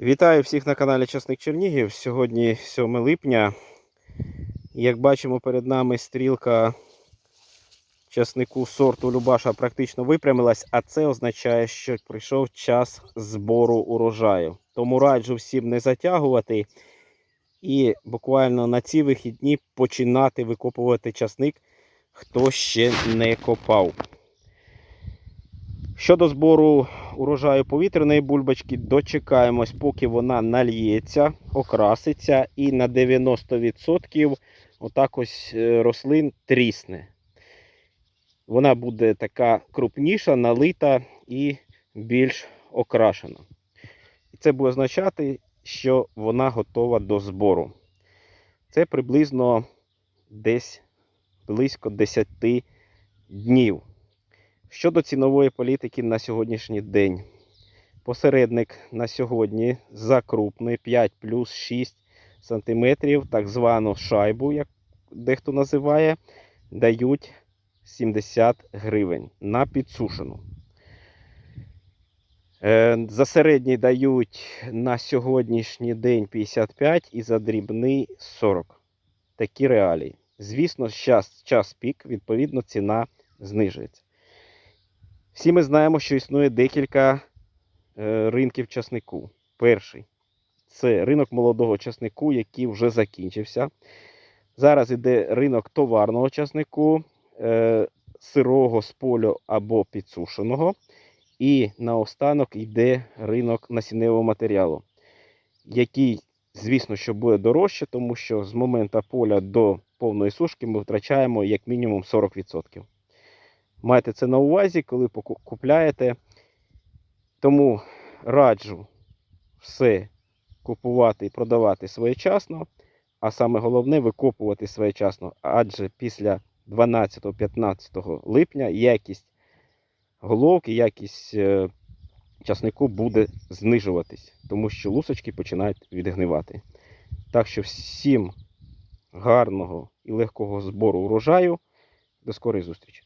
Вітаю всіх на каналі Часник Чернігів. Сьогодні 7 липня. Як бачимо, перед нами стрілка часнику сорту Любаша практично випрямилась, а це означає, що прийшов час збору урожаю. Тому раджу всім не затягувати і буквально на ці вихідні починати викопувати часник, хто ще не копав. Щодо збору урожаю повітряної бульбочки, дочекаємось, поки вона нальється, окраситься і на 90% отак ось е, рослин трісне. Вона буде така крупніша, налита і більш окрашена. Це буде означати, що вона готова до збору. Це приблизно десь близько 10 днів. Щодо цінової політики на сьогоднішній день. Посередник на сьогодні закрупний 5 плюс 6 см, так звану шайбу, як дехто називає, дають 70 гривень на підсушену. Е, За середній дають на сьогоднішній день 55 і за дрібний 40. Такі реалії. Звісно, час, час пік, відповідно, ціна знижується. Всі ми знаємо, що існує декілька е, ринків часнику. Перший це ринок молодого часнику, який вже закінчився. Зараз іде ринок товарного часнику, е, сирого з полю або підсушеного. І наостанок йде ринок насінневого матеріалу, який, звісно, що буде дорожче, тому що з моменту поля до повної сушки ми втрачаємо як мінімум 40%. Майте це на увазі, коли купляєте. Тому раджу все купувати і продавати своєчасно, а саме головне викопувати своєчасно, адже після 12-15 липня якість головки, якість е, часнику буде знижуватись, тому що лусочки починають відгнивати. Так що всім гарного і легкого збору урожаю. До скорої зустрічі!